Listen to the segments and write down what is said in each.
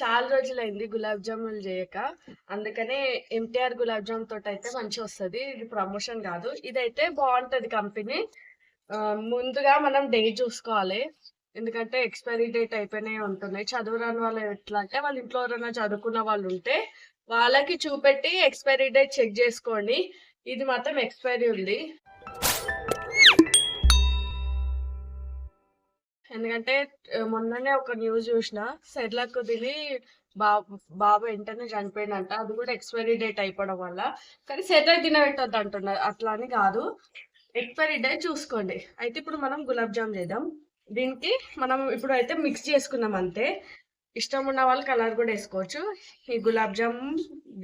చాలా రోజులైంది గులాబ్ జాములు చేయక. అందుకనే ఎంటీఆర్ గులాబ్ జామ్ తోటి అయితే మంచి వస్తుంది. ఇది ప్రమోషన్ కాదు. ఇదైతే బాగుంటది కంపెనీ. ముందుగా మనం డేట్ చూసుకోవాలి. ఎందుకంటే ఎక్స్పైరీ డేట్ అయిపోయినాయి ఉంటున్నాయి చదువురాని వాళ్ళు ఎట్లా అంటే వాళ్ళ ఇంట్లో ఎవరైనా చదువుకున్న వాళ్ళు ఉంటే వాళ్ళకి చూపెట్టి ఎక్స్పైరీ డేట్ చెక్ చేసుకోండి. ఇది మాత్రం ఎక్స్పైరీ ఉంది. ఎందుకంటే మొన్ననే ఒక న్యూస్ చూసిన సెర్లకు తిని బాబు బాబు వెంటనే చనిపోయిందంట. అది కూడా ఎక్స్పైరీ డేట్ అయిపోవడం వల్ల. కానీ సెర్లకు తినబెట్టద్దు అంటున్నారు. అట్లా అని కాదు. ఎక్స్పైరీ డేట్ చూసుకోండి. అయితే ఇప్పుడు మనం గులాబ్ జామ్ చేద్దాం. దీనికి మనం ఇప్పుడు అయితే మిక్స్ చేసుకున్నాం అంతే. ఇష్టం ఉన్న వాళ్ళు కలర్ కూడా వేసుకోవచ్చు. ఈ గులాబ్ జామ్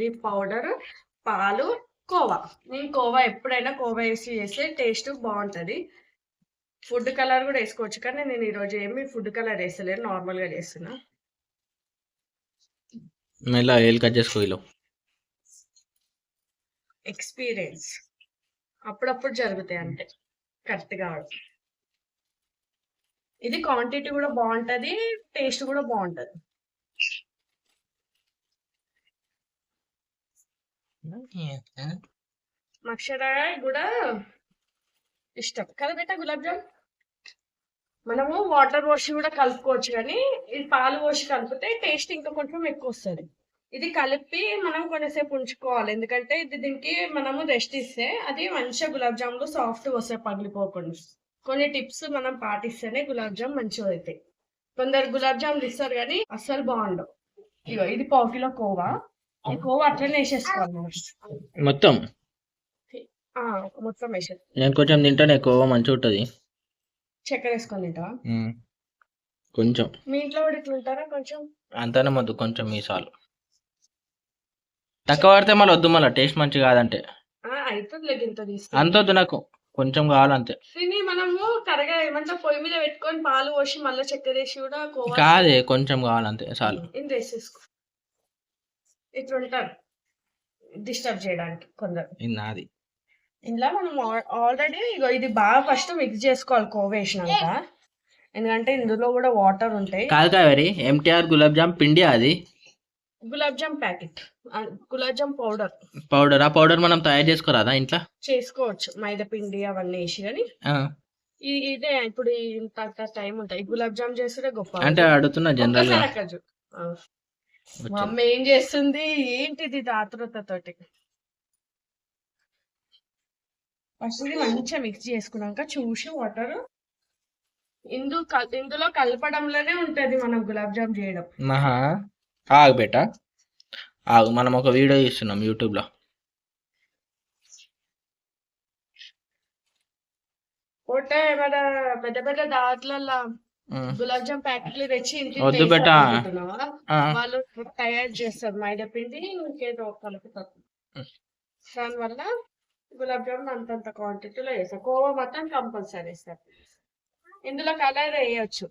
ది పౌడర్ పాలు కోవా. నేను కోవా ఎప్పుడైనా కోవా వేసి చేస్తే టేస్ట్ బాగుంటుంది. ఫుడ్ కలర్ కూడా వేసుకోవచ్చు. కానీ నేను ఈరోజు ఏమి ఫుడ్ కలర్ వేస్తలేను నార్మల్గా చేస్తున్నా. మెల్ల ఏలు కట్ చేసుకో ఇలా ఎక్స్పీరియన్స్. అప్పుడప్పుడు జరుగుతాయి అంతే. కరెక్ట్ కావడం ఇది క్వాంటిటీ కూడా బాగుంటది. టేస్ట్ కూడా బాగుంటది. అక్షర కూడా ఇష్టం. కదా బేట గులాబ్ జామ్. మనము వాటర్ పోసి కూడా కలుపుకోవచ్చు కానీ ఇది పాలు పోసి కలిపితే టేస్ట్ ఇంకా కొంచెం ఎక్కువ వస్తుంది. ఇది కలిపి మనం కొంచెంసేపు ఉంచుకోవాలి. ఎందుకంటే ఇది దీనికి మనము రెస్ట్ ఇస్తే అది మంచిగా గులాబ్ జాములు సాఫ్ట్ వస్తాయి పగిలిపోకుండా. కొన్ని టిప్స్ మనం పాటిస్తేనే గులాబ్ జామ్ మంచిగా అవుతాయి. కొందరు గులాబ్ జాములు ఇస్తారు కానీ అస్సలు బాగుండవు. ఇగో ఇది పావు కిలో కోవా. ఈ కోవా అట్లనే వేసేసుకోవాలి మొత్తం? మొత్తం వేసేది నేను కొంచెం తింటాను ఎక్కువ మంచిగా ఉంటుంది. చక్కెర వేసుకొని తింటావా కొంచెం. మీ ఇంట్లో కూడా ఇట్లా ఉంటారా కొంచెం? అంతనే మొద్దు కొంచెం మీసాలు తక్కువ పడితే మళ్ళీ వద్దు మళ్ళీ టేస్ట్ మంచిగా కాదంటే. ఆ, అవుతుంది ఇంత అంత వద్దు నాకు కొంచెం కావాలంతే. దీన్ని మనము కరగా ఏమంటే పొయ్యి మీద పెట్టుకొని పాలు పోసి మళ్ళీ చక్కెర వేసి కూడా కాదే కొంచెం కావాలంతే చాలు. ఇంత వేసేసుకో. ఇట్లా ఉంటారు డిస్టర్బ్ చేయడానికి కొందరు. ఇది నాది. ఇందులో మనం ఆల్రెడీ ఇగో ఇది బాగా ఫస్ట్ మిక్స్ చేసుకోవాలి కోవ వేసినాక ఎందుకంటే ఇందులో కూడా వాటర్ ఉంటాయి. కాదు కావేరి ఎంటీఆర్ గులాబ్ జామ్ పిండి అది? Gulab jam packet. Gulab jam powder. Powder ఆ పౌడర్ మనం తయారు చేసుకోరాదా ఇంట్లో? చేసుకోవచ్చు. మైదా పిండి అవన్నీ వేసి కానీ ఇదే ఇప్పుడు ఇంత టైం ఉంటాయి. గులాబ్ జామ్ చేస్తుంటే గొప్ప. అంటే అడుగుతున్నా జనరల్గా. అమ్మ ఏం చేస్తుంది? ఏంటిది ఇది ఆతృత తోటి? ఫస్ట్ ఇది మంచిగా మిక్స్ చేసుకున్నాక చూసి వాటర్ ఇందు ఇందులో కలపడంలోనే ఉంటది మనం గులాబ్ జామ్ చేయడం మహా ఆగు బేట ఆగు మనం ఒక వీడియో తీస్తున్నాం యూట్యూబ్లో మన పెద్ద పెద్ద దాట్లలో ఉమ్. గులాబ్ జామ్ ప్యాకెట్లు తెచ్చి ఇంటికి వద్దు బేటా. వాళ్ళు తయారు చేస్తారు మైదా పిండి ఇంకేదో కలుపుతారు. దానివల్ల గులాబ్ జామున్ అంతంత క్వాంటిటీలో వేస్తారు కోవా మాత్రం కంపల్సరీ వేస్తారు ఇందులో కలర్ వేయచ్చు.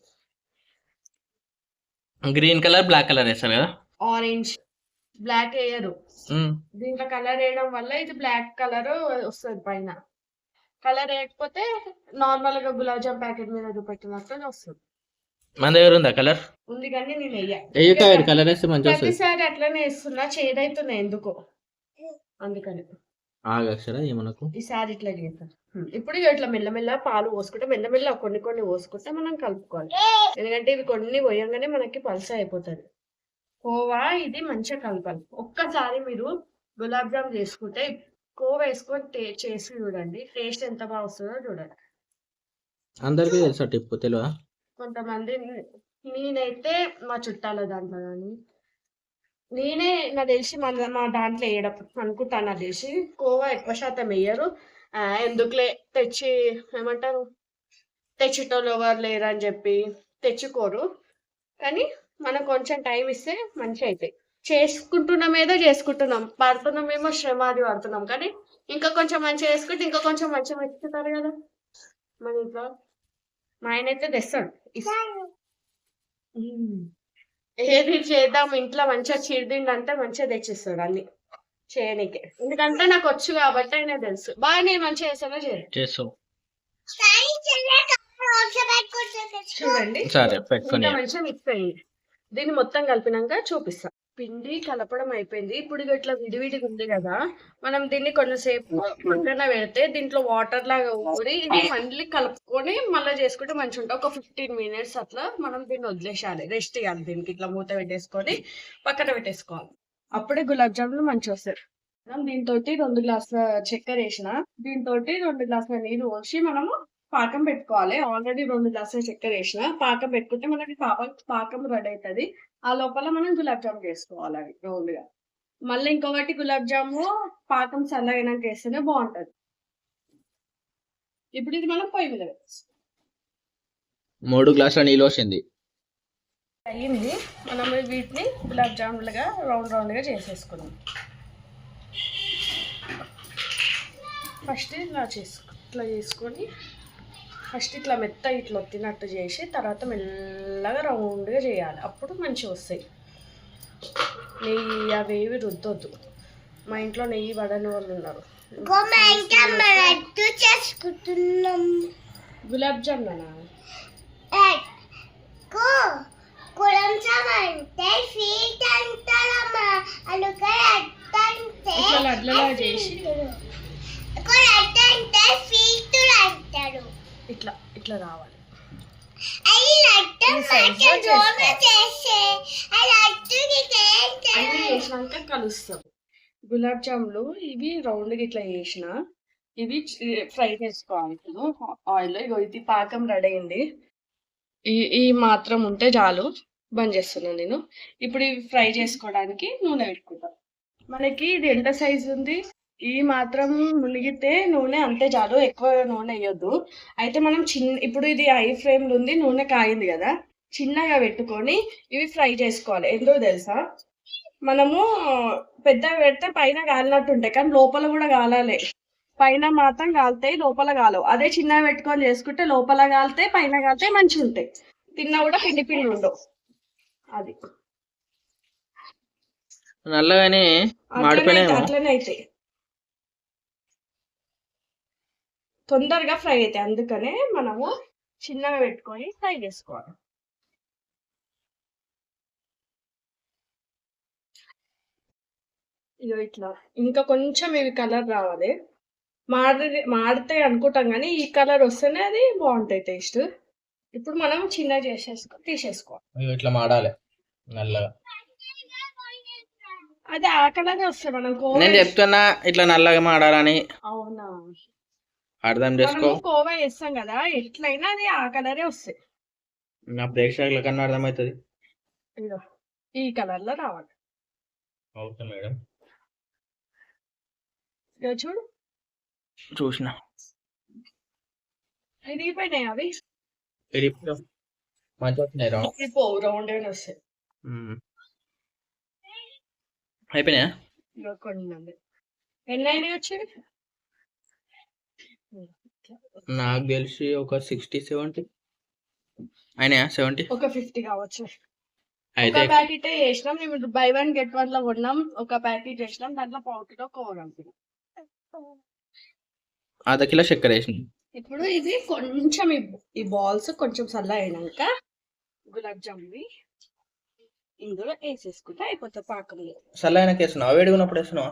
గ్రీన్ కలర్ బ్లాక్ కలర్ వేస్తారు కదా? ఆరెంజ్ బ్లాక్ వేయరు. ఉమ్. దీంట్లో కలర్ వేయడం వల్ల ఇది బ్లాక్ కలర్ వస్తుంది పైన. కలర్ వేయకపోతే నార్మల్గా గులాబ్ జామ్ ప్యాకెట్ మీద చూపెట్టినట్టు వస్తుంది. మన దగ్గర ఉందా కలర్ ఉంది కానీ నేను కావేరి కలర్ వేస్తే మంచిగా ప్రతిసారి అట్లనే వేస్తున్నా చేదైతున్నాయి ఎందుకో. అందుకని. ఏమనకు ఈసారి ఇట్లా. ఇప్పుడు ఇట్లా మెల్లమెల్ల పాలు పోసుకుంటే మెల్లమెల్ల కొన్ని కొన్ని పోసుకుంటే మనం కలుపుకోవాలి. ఎందుకంటే ఇవి కొన్ని పోయంగానే మనకి పల్స అయిపోతుంది. కోవా ఇది మంచిగా కలపాలి. ఒక్కసారి మీరు గులాబ్ జామ్ చేసుకుంటే కోవా వేసుకొని చేసి చూడండి. టేస్ట్ ఎంత బాగా వస్తుందో చూడండి. అందరికీ తెలుసా టిప్ తెలియదా కొంతమంది నేనైతే మా చుట్టాల దాంట్లో కానీ నేనే నాకు తెలిసి మన మా దాంట్లో వేయడం అనుకుంటాను నాకు తెలిసి. కోవా ఎక్కువ శాతం వేయరు. ఎందుకులే? తెచ్చి ఏమంటారు? తెచ్చేటోళ్ళు ఎవరు లేరు అని చెప్పి తెచ్చుకోరు. కానీ మనం కొంచెం టైం ఇస్తే మంచిగా అవుతాయి చేసుకుంటున్నాం ఏదో చేసుకుంటున్నాం. పడుతున్నామేమో శ్రమ అది పడుతున్నాం. కానీ ఇంకా కొంచెం మంచిగా చేసుకుంటే ఇంకా కొంచెం మంచిగా మెచ్చుకుంటారు కదా. మన ఇంట్లో మా ఆయన అయితే తెస్తాడు. ఏది చేద్దాం ఇంట్లో మంచిగా చిరుదిండి అంటే మంచిగా తెచ్చిస్తాడు అన్ని. చేయనీకే. ఎందుకంటే నాకు వచ్చు కాబట్టి ఆయన తెలుసు. బాగా నేను మంచిగా చేస్తానో చేయను? చేస్తావు. చూడండి. సరే మంచిగా మిక్స్ అయ్యింది దీన్ని మొత్తం కలిపినాక చూపిస్తా. పిండి కలపడం అయిపోయింది. ఇప్పుడు ఇట్లా విడివిడిగా ఉంది కదా మనం దీన్ని కొంచెంసేపు పక్కన పెడితే దీంట్లో వాటర్ లాగా ఊరి ఇది మళ్ళీ కలుపుకొని మళ్ళీ చేసుకుంటే మంచిగా ఉంటుంది. ఒక ఫిఫ్టీన్ మినిట్స్ అట్లా మనం దీన్ని వదిలేసేయాలి. రెస్ట్ ఇవ్వాలి దీనికి. ఇట్లా మూత పెట్టేసుకొని పక్కన పెట్టేసుకోవాలి. అప్పుడే గులాబ్ జాములు మంచిగా వస్తాయి. మనం దీంతో రెండు గ్లాసుల చక్కెర వేసిన దీంతో రెండు గ్లాసుల నీళ్ళు పోసి మనము పాకం పెట్టుకోవాలి. ఆల్రెడీ రెండు గ్లాసుల చక్కెర వేసిన పాకం పెట్టుకుంటే మనకి పాప పాకం రెడీ అవుతుంది. ఆ లోపల మనం గులాబ్ జామ్ చేసుకోవాలి అవి రౌండ్గా. మళ్ళీ ఇంకొకటి గులాబ్ జాము పాకం చల్లగైనాక వేస్తేనే బాగుంటది. ఇప్పుడు ఇది మనం పొయ్యి మీద. మూడు గ్లాసుల నీళ్ళు వచ్చింది అయ్యింది. మనం వీటిని గులాబ్ జాములుగా రౌండ్ రౌండ్గా చేసేసుకున్నాం ఫస్ట్ ఇలా చేసుకో ఇట్లా చేసుకొని ఫస్ట్ ఇట్లా మెత్త ఇట్లా ఒత్తినట్టు చేసి తర్వాత మెల్లగా రౌండ్గా చేయాలి. అప్పుడు మంచిగా వస్తాయి. నెయ్యి అవి ఏవి రుద్దొద్దు. మా ఇంట్లో నెయ్యి పడని వాళ్ళు ఉన్నారు. గులాబ్ జామునా? ఇట్లా లడ్లలా చేసి. అంటారు. ఇట్లా ఇట్లా రావాలి. కలుస్తాం. గులాబ్ జాములు ఇవి రౌండ్గా ఇట్లా వేసిన ఇవి ఫ్రై చేసుకోవాలి. ఇప్పుడు ఆయిల్ ఇగో ఇది పాకం రెడీ అయింది. ఈ ఈ మాత్రం ఉంటే చాలు. బంద్ చేస్తున్నాను నేను. ఇప్పుడు ఇవి ఫ్రై చేసుకోవడానికి నూనె పెట్టుకుంటాం. మనకి ఇది ఎంత సైజు ఉంది? ఈ మాత్రం మునిగితే నూనె అంతే చాలు ఎక్కువ నూనె వేయొద్దు. అయితే మనం చిన్న ఇప్పుడు ఇది హై ఫ్లేమ్లో ఉంది నూనె కాగింది కదా చిన్నగా పెట్టుకొని ఇవి ఫ్రై చేసుకోవాలి. ఎందుకు తెలుసా? మనము పెద్ద పెడితే పైన కాలినట్టు ఉంటాయి కానీ లోపల కూడా కాలాలి పైన మాత్రం కాలుతాయి లోపల కాలవు అదే చిన్నగా పెట్టుకొని చేసుకుంటే లోపల కాలితే పైన కాలితే మంచిగా ఉంటాయి. తిన్నా కూడా పిండి పిండి ఉండవు. అది. నల్లగానే అట్లనే అవుతాయి తొందరగా ఫ్రై అవుతాయి అందుకనే మనము చిన్నగా పెట్టుకొని ఫ్రై చేసుకోవాలి. ఇగో ఇట్లా. ఇంకా కొంచెం ఇవి కలర్ రావాలి. మాడి మాడితే అనుకుంటాం కానీ ఈ కలర్ వస్తేనే అది బాగుంటాయి టేస్ట్. ఇప్పుడు మనం చిన్నగా చేసేసుకో తీసేసుకోవాలి. ఇట్లా మాడాలి. నల్లగా. అది ఆ కలర్ వస్తాయి మనం నేను చెప్తున్నా ఇట్లా నల్లగా మాడాలని. అవునా? అర్థం చేసుకో. కోవా వేస్తాం కదా ఎట్లయినా అది ఆ కలరే వస్తాయి. నా ప్రేక్షకుల కన్నా అర్థమవుతుంది. ఈ కలర్లో రావాలి. Okay madam. చూడు. చూసిన. ఇరిగిపోయినాయి అవి. అయిపోయినాయా? కొన్ని. ఎన్ని అయినాయి వచ్చి నాకు తెలిసి ఒక సిక్స్టీ సెవెంటీ. అయినాయా సెవెంటీ? ఒక ఫిఫ్టీ కావచ్చు. అయితే ఒక ప్యాకెట్ వేసినాం మేము బై వన్ గెట్ వన్లో కొన్నాం ఒక ప్యాకెట్ వేసినాం దాంట్లో పావు కిలో కోవ కలిపినాం అర్ధ కిలో చక్కెర వేసింది ఇప్పుడు ఇది కొంచెం ఈ- బాల్స్ కొంచెం చల్ల అయినాక గులాబ్ జామున్ ఇందులో వేసేసుకుంటే అయిపోతుంది పాకంలో చల్లైనకి వేస్తున్నావా వేడిగా ఉన్నప్పుడు వేస్తున్నావా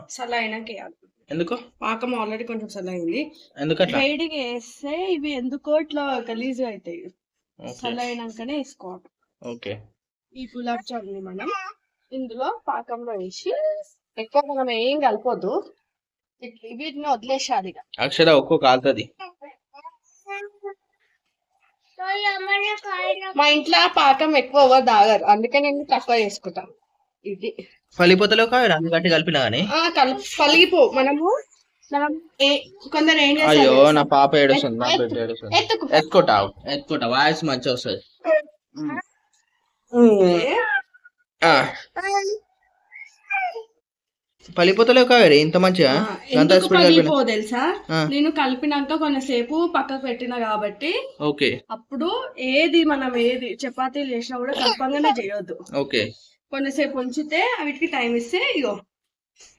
వేయాలి. ఎందుకు? పాకం ఆల్రెడీ కొంచెం చల్ల అయింది ఎందుకట్లా? వేడిగా వేస్తే ఇవి ఎందుకో ఇట్లా గలీజ్ అవుతాయి ఓకే. చల్ల అయినాకనే వేసుకోవాలి. ఓకే. ఈ గులాబ్ జామున్ మనం ఇందులో పాకంలో వేసి ఎక్కువ మనం ఏం కలపొద్దు. వీటిని వదిలేసాలి అక్షర ఒక్కో కాలుతుంది. మా ఇంట్లో పాకం ఎక్కువ ఎవరు తాగరు. అందుకే నేను తక్కువ చేసుకుంటా. ఇది. పల్లిపోతలో కాదు గట్టి కలిపినా కానీ ఆ కల్ పలిగిపో మనము కొందరు ఏం అయ్యో? నా పాప ఏడుస్తుంది నా బిడ్డ ఏడుస్తుంది. ఎత్తుకు. ఎత్తుకోటా ఎత్తుకోటా వాయిస్ మంచిగా వస్తుంది. ఆ, పల్లిపోతలేవు కావేరి? ఇంత మంచిగా ఎందుకు పగిలిపో తెలుసా. నేను కలిపినాక కొంతసేపు పక్కకు పెట్టిన కాబట్టి ఓకే. అప్పుడు ఏది మనం ఏది చపాతీలు చేసినా కూడా కలపంగానే చేయొద్దు. ఓకే. కొంతసేపు ఉంచితే వీటికి టైం ఇస్తే ఇగో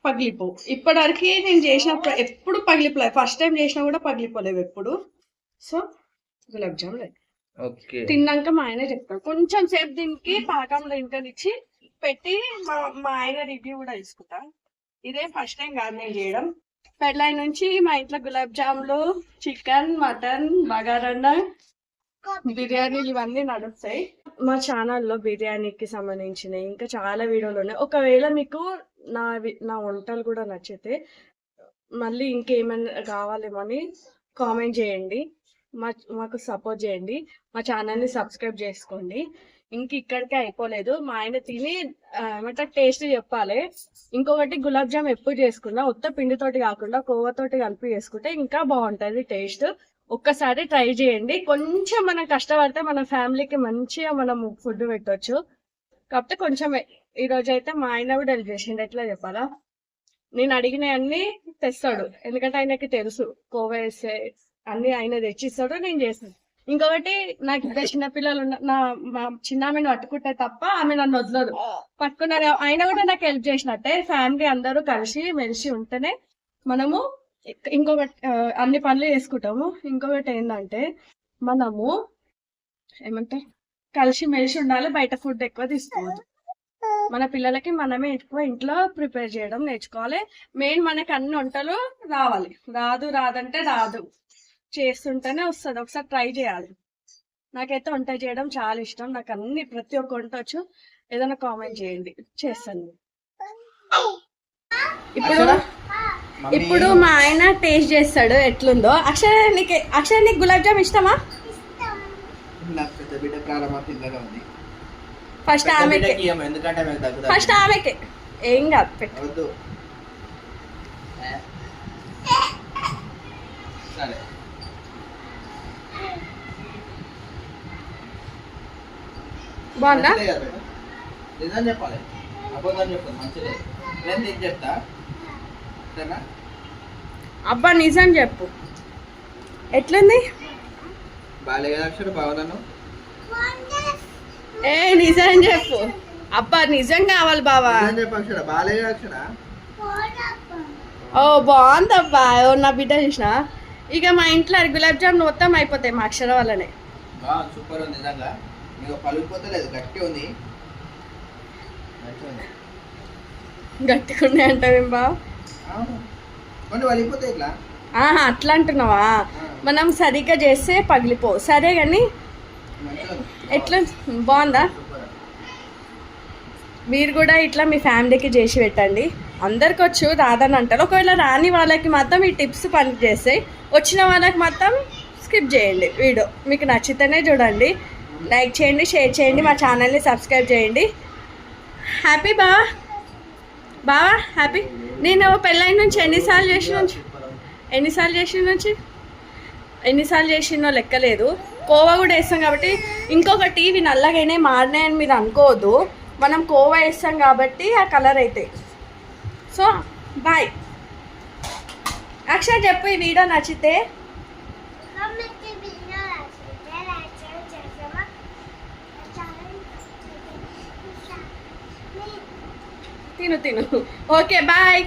పగిలిపోవు ఇప్పటివరకు నేను చేసినప్పుడు ఎప్పుడు పగిలిపోలేదు ఫస్ట్ టైం చేసినా కూడా పగిలిపోలేవు ఎప్పుడు. సో గులాబ్ జామ్ తిన్నాక మా ఆయన చెప్తాడు. కొంచెం సేపు దీనికి పాకంలో ఇంటనిచ్చి పెట్టి మా మా ఆయన రివ్యూ కూడా తీసుకుంటా. ఇదే ఫస్ట్ టైం కాదు నేను చేయడం పెళ్ళై నుంచి మా ఇంట్లో గులాబ్ జాములు చికెన్ మటన్ బగారన్న బిర్యానీలు ఇవన్నీ నడుస్తాయి. మా ఛానల్లో బిర్యానీకి సంబంధించిన ఇంకా చాలా వీడియోలు ఉన్నాయి. ఒకవేళ మీకు నా నా వంటలు కూడా నచ్చితే మళ్ళీ ఇంకేమైనా కావాలేమని కామెంట్ చేయండి. మా మాకు సపోర్ట్ చేయండి. మా ఛానల్ని సబ్స్క్రైబ్ చేసుకోండి. ఇంక ఇక్కడికే అయిపోలేదు. మా ఆయన తిని ఏమంటే ఏమంటారు టేస్ట్ చెప్పాలి. ఇంకొకటి గులాబ్ జామ్ ఎప్పుడు చేసుకున్నా ఉత్త పిండితోటి కాకుండా కోవతోటి కలిపి చేసుకుంటే ఇంకా బాగుంటుంది టేస్ట్ ఒక్కసారి ట్రై చేయండి. కొంచెం మనం కష్టపడితే మన ఫ్యామిలీకి మంచిగా మనం ఫుడ్ పెట్టొచ్చు. కాకపోతే కొంచెం ఈ రోజు అయితే మా ఆయన కూడా హెల్ప్ చేసిండు. ఎట్లా చెప్పాలా? నేను అడిగినవన్నీ తెస్తాడు. ఎందుకంటే ఆయనకి తెలుసు. కోవ వేస్తే అన్ని ఆయన తెచ్చిస్తాడు నేను చేస్తాను ఇంకొకటి నాకు ఇద్దరు చిన్నపిల్లలు ఉన్న నా మా చిన్న ఆమెను పట్టుకుంటే తప్ప ఆమె నన్ను వదలదు. పట్టుకున్నారు. ఆయన కూడా నాకు హెల్ప్ చేసినట్టే. ఫ్యామిలీ అందరూ కలిసి మెలిసి ఉంటేనే మనము ఇక- ఇంకొకటి అన్ని పనులు చేసుకుంటాము. ఇంకొకటి ఏంటంటే మనము ఏమంటే కలిసి మెలిసి ఉండాలి. బయట ఫుడ్ ఎక్కువ తీసుకోవద్దు. మన పిల్లలకి మనమే ఎక్కువ ఇంట్లో ప్రిపేర్ చేయడం నేర్చుకోవాలి. మెయిన్ మనకి అన్ని వంటలు రావాలి. రాదు రాదంటే రాదు. చేస్తుంటేనే వస్తుంది. ఒకసారి ట్రై చేయాలి. నాకైతే వంట చేయడం చాలా ఇష్టం. నాకు అన్ని ప్రతి ఒక్క వంట వచ్చు. ఏదైనా కామెంట్ చేయండి. చేస్తాను. ఇప్పుడు ఇప్పుడు మా ఆయన టేస్ట్ చేస్తాడు ఎట్లుందో. అక్షర నీకు అక్షర నీకు గులాబ్ జామ్ ఇష్టమా? ఫస్ట్ ఆమెకి. ఫస్ట్ ఆమెకి. ఏం కాదు పెట్టు? సరే. బాగుందా? నిజం చెప్పాలి. అబద్ధం చెప్పదు మంచిదే. నేను నీకు చెప్తా. సరేనా? అబ్బా నిజం చెప్పు. ఎట్లుంది? ఏ నిజం చెప్పు. అబ్బా నిజం కావాలి బావా. ఓ బాగుందబ్బా. ఓ నా బిడ్డ చూసిన? ఇక మా ఇంట్లో గులాబ్ జామ్ మొత్తం అయిపోతాయి మా అక్షర వల్లనే. సూపర్ ఉంది నిజంగా. పలుకుపోతలేదు గట్టి ఉంది. గట్టిగా ఉన్నాయి అంటావేం బావ కొన్ని ఇట్లా. ఆహా అట్లా అంటున్నావా? మనం సరిగ్గా చేస్తే పగిలిపో. సరే కానీ. ఎట్లా? బాగుందా? మీరు కూడా ఇట్లా మీ ఫ్యామిలీకి చేసి పెట్టండి. అందరికి వచ్చు రాదని అంటారు. ఒకవేళ రాని వాళ్ళకి మాత్రం ఈ టిప్స్ పని చేస్తాయి వచ్చిన వాళ్ళకి మాత్రం స్కిప్ చేయండి. వీడియో మీకు నచ్చితేనే చూడండి. లైక్ చేయండి షేర్ చేయండి మా ఛానల్ని సబ్స్క్రైబ్ చేయండి. హ్యాపీ బా బావా హ్యాపీ? నేను పెళ్ళైన నుంచి ఎన్నిసార్లు చేసిన నుంచి. ఎన్నిసార్లు చేసిన నుంచి? ఎన్నిసార్లు చేసినో లెక్కలేదు. కోవా కూడా వేస్తాం కాబట్టి ఇంకొకటి ఇవి నల్లగానే మారినాయని మీరు అనుకోవద్దు. మనం కోవా వేస్తాం కాబట్టి ఆ కలర్ అవుతాయి సో బాయ్. అక్షర్ చెప్పు ఈ వీడియో నచ్చితే. తిను తిను ఓకే బాయ్